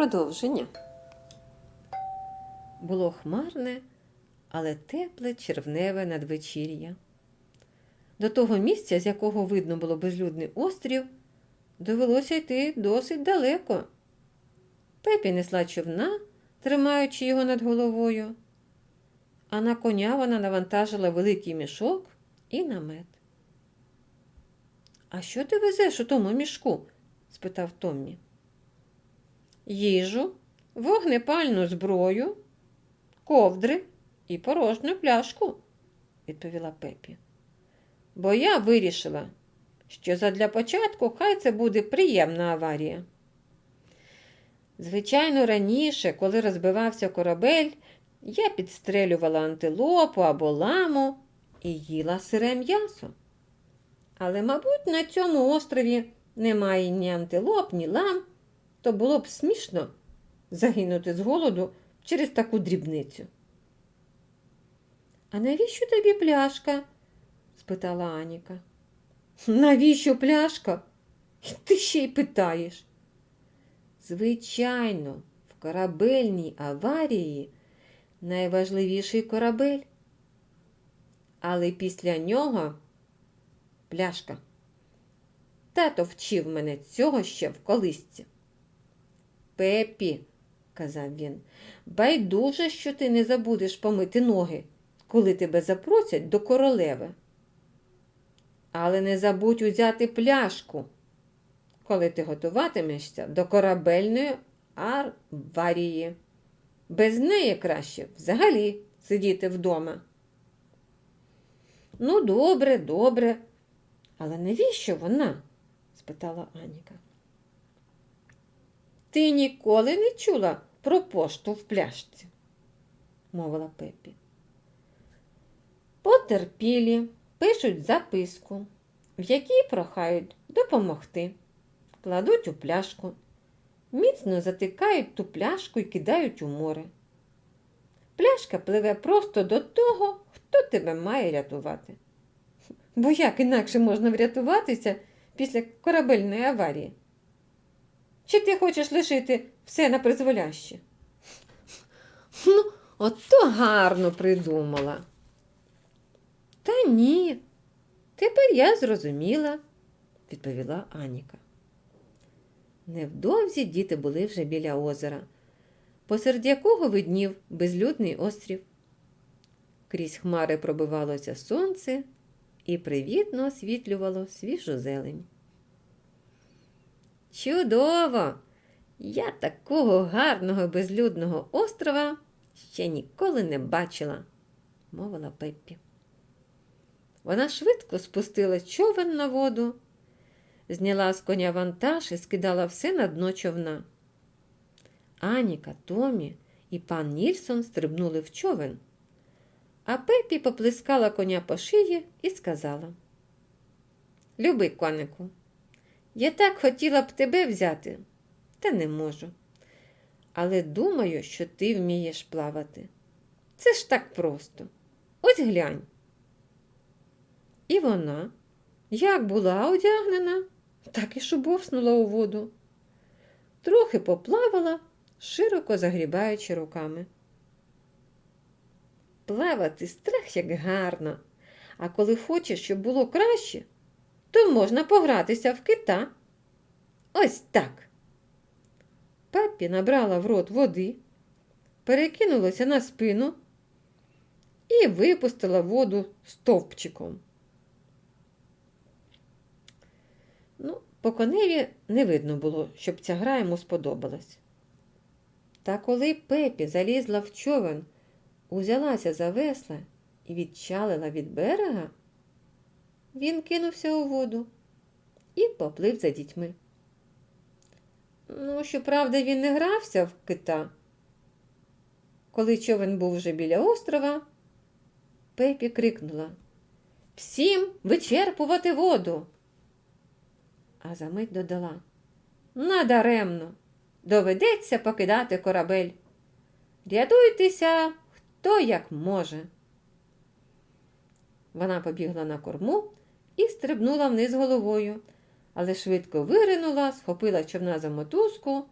Продовження. Було хмарне, але тепле червневе надвечір'я. До того місця, з якого видно було безлюдний острів, довелося йти досить далеко. Пепі несла човна, тримаючи його над головою, а на коня вона навантажила великий мішок і намет. А що ти везеш у тому мішку? спитав Томмі. Їжу, вогнепальну зброю, ковдри і порожню пляшку, відповіла Пепі. Бо я вирішила, що задля початку хай це буде приємна аварія. Звичайно, раніше, коли розбивався корабель, я підстрелювала антилопу або ламу і їла сире м'ясо. Але, мабуть, на цьому острові немає ні антилоп, ні лам, то було б смішно загинути з голоду через таку дрібницю. А навіщо тобі пляшка? спитала Аніка. Навіщо пляшка? І Ти ще й питаєш. Звичайно, в корабельній аварії найважливіший корабель. Але після нього пляшка. Тато вчив мене цього ще в колисці. Пепі, казав він, байдуже, що ти не забудеш помити ноги, коли тебе запросять до королеви. Але не забудь узяти пляшку, коли ти готуватимешся до корабельної аварії. Без неї краще взагалі сидіти вдома. Ну, добре, добре. Але навіщо вона? спитала Аніка. Ти ніколи не чула про пошту в пляшці, мовила Пепі. Потерпілі пишуть записку, в якій прохають допомогти, кладуть у пляшку, міцно затикають ту пляшку і кидають у море. Пляшка пливе просто до того, хто тебе має рятувати. Бо як інакше можна врятуватися після корабельної аварії? Чи ти хочеш лишити все на призволяще? Ну, ото гарно придумала. Та ні, тепер я зрозуміла, відповіла Аніка. Невдовзі діти були вже біля озера, посеред якого виднів безлюдний острів. Крізь хмари пробивалося сонце і привітно освітлювало свіжу зелень. Чудово! Я такого гарного безлюдного острова ще ніколи не бачила, мовила Пеппі. Вона швидко спустила човен на воду, зняла з коня вантаж і скидала все на дно човна. Аніка, Томі і пан Нільсон стрибнули в човен, а Пепі поплескала коня по шиї і сказала: Любий конику, я так хотіла б тебе взяти, та не можу. Але думаю, що ти вмієш плавати. Це ж так просто. Ось глянь. І вона, як була одягнена, так і шубовснула у воду. Трохи поплавала, широко загрібаючи руками. Плавати страх як гарно, а коли хочеш, щоб було краще, то можна погратися в кита. Ось так. Папі набрала в рот води, перекинулася на спину і випустила воду стовпчиком. Ну, по коневі не видно було, щоб ця гра йому сподобалась. Та коли Пепі залізла в човен, узялася за весла і відчалила від берега, він кинувся у воду і поплив за дітьми. Ну, щоправда, він не грався в кита. Коли човен був вже біля острова, Пепі крикнула Всім вичерпувати воду. А за мить додала Надаремно, доведеться покидати корабель. Рятуйтеся, хто як може. Вона побігла на корму і стрибнула вниз головою, але швидко виринула, схопила човна за мотузку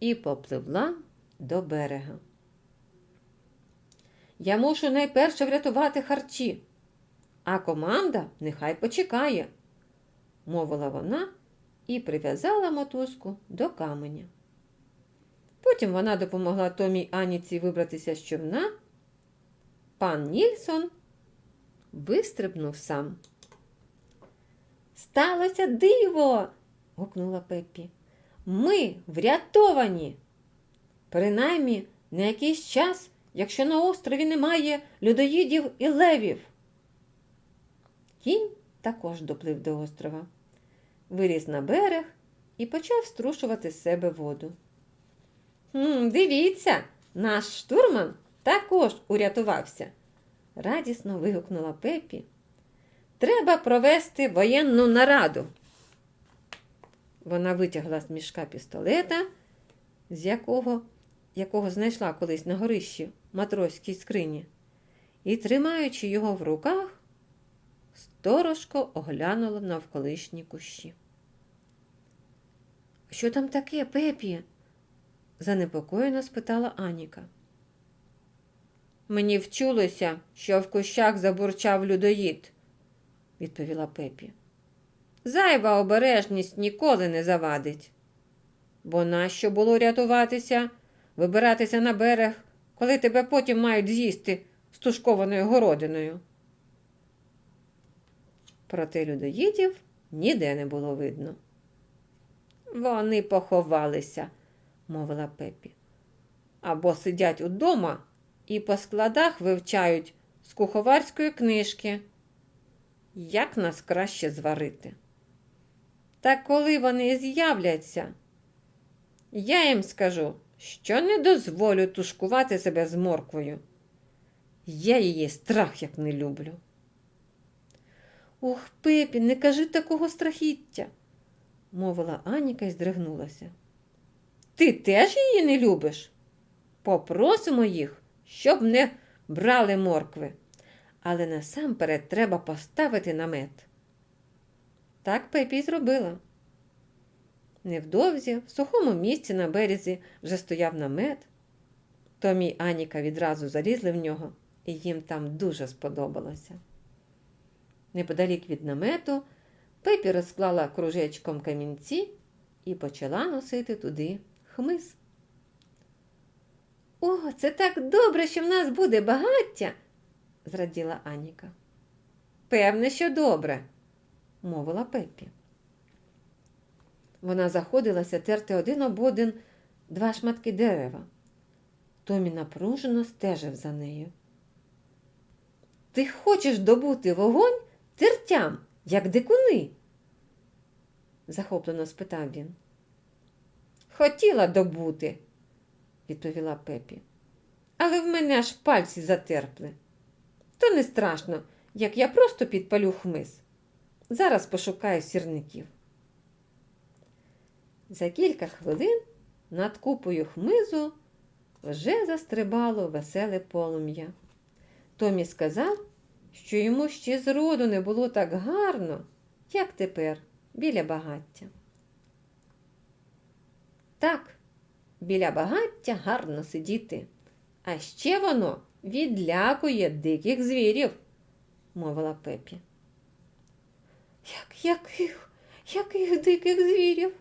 і попливла до берега. Я мушу найперше врятувати харчі, а команда нехай почекає, мовила вона і прив'язала мотузку до каменя. Потім вона допомогла Томі Аніці вибратися з човна. Пан Нільсон вистрибнув сам. Сталося диво. гукнула Пеппі. Ми врятовані. Принаймні на якийсь час, якщо на острові немає людоїдів і левів. Кінь також доплив до острова, виліз на берег і почав струшувати з себе воду. «Хм, Дивіться, наш штурман також урятувався, радісно вигукнула Пепі. Треба провести воєнну нараду. Вона витягла з мішка пістолета, з якого, якого знайшла колись на горищі матроській скрині, і, тримаючи його в руках, сторожко оглянула навколишні кущі. Що там таке, Пепі? занепокоєно спитала Аніка. Мені вчулося, що в кущах забурчав людоїд, відповіла Пепі. Зайва обережність ніколи не завадить. Бо нащо було рятуватися, вибиратися на берег, коли тебе потім мають з'їсти стушкованою городиною. Проте людоїдів ніде не було видно. Вони поховалися, мовила Пепі. Або сидять удома і по складах вивчають з куховарської книжки, як нас краще зварити. Та коли вони з'являться, я їм скажу, що не дозволю тушкувати себе з морквою. Я її страх як не люблю. Ох, Пепі, не кажи такого страхіття, мовила Аніка і здригнулася. Ти теж її не любиш? Попросимо їх, щоб не брали моркви, але насамперед треба поставити намет. Так Пепі зробила. Невдовзі в сухому місці на березі вже стояв намет. Томі й Аніка відразу залізли в нього, і їм там дуже сподобалося. Неподалік від намету Пепі розклала кружечком камінці і почала носити туди хмиз. О, це так добре, що в нас буде багаття, зраділа Аніка. Певне, що добре, мовила Пеппі. Вона заходилася терти один об один два шматки дерева. Томі напружено стежив за нею. Ти хочеш добути вогонь тертям, як дикуни? захоплено спитав він. Хотіла добути, відповіла Пепі. Але в мене аж пальці затерпли. То не страшно, як я просто підпалю хмиз. Зараз пошукаю сірників. За кілька хвилин над купою хмизу вже застрибало веселе полум'я. Томі сказав, що йому ще зроду не було так гарно, як тепер, біля багаття. Так, біля багаття гарно сидіти, а ще воно відлякує диких звірів, мовила Пепі. Як яких, яких диких звірів?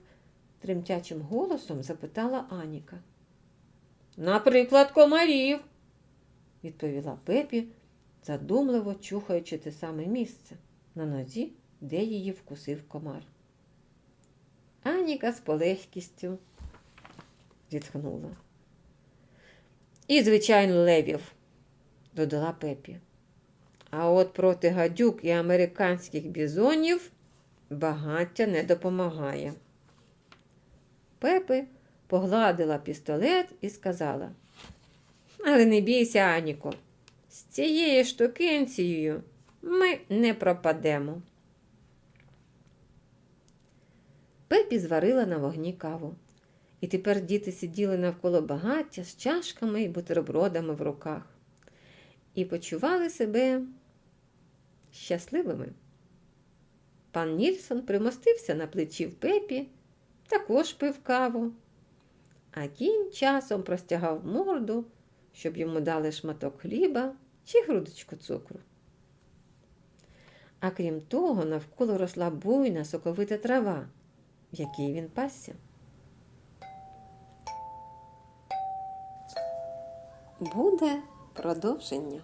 тремтячим голосом запитала Аніка. Наприклад, комарів, відповіла Пепі, задумливо чухаючи те саме місце на нозі, де її вкусив комар. Аніка з полегкістю зітхнула. І, звичайно, левів, додала Пепі. А от проти гадюк і американських бізонів багаття не допомагає. Пепи погладила пістолет і сказала: Але не бійся, Аніко, з цією штукенцією ми не пропадемо. Пепі зварила на вогні каву, і тепер діти сиділи навколо багаття з чашками і бутербродами в руках і почували себе щасливими. Пан Нільсон примостився на плечі в пепі, також пив каву, а кінь часом простягав морду, щоб йому дали шматок хліба чи грудочку цукру. А крім того, навколо росла буйна соковита трава, в якій він пасся. Буде продовження.